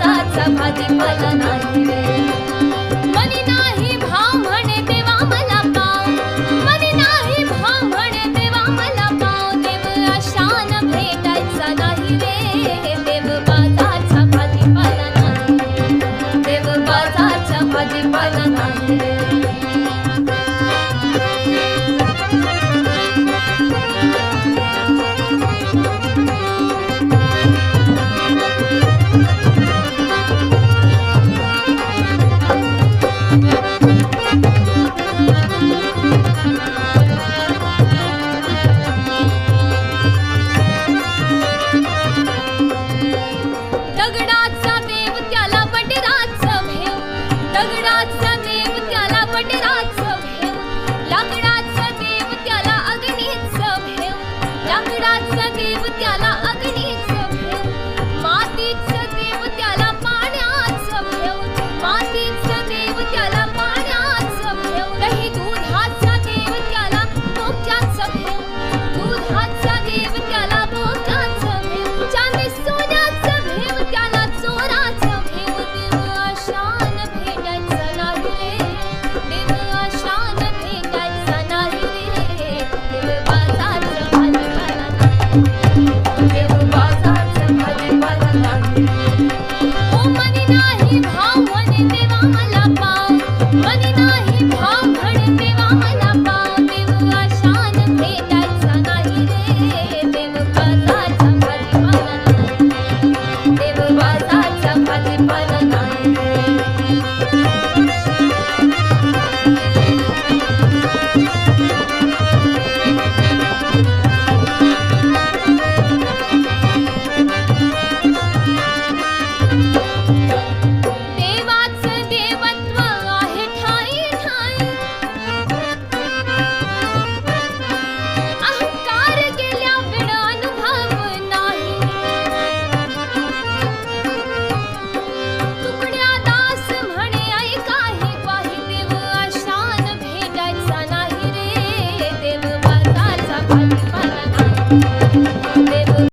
भाजीपाला नाही रे.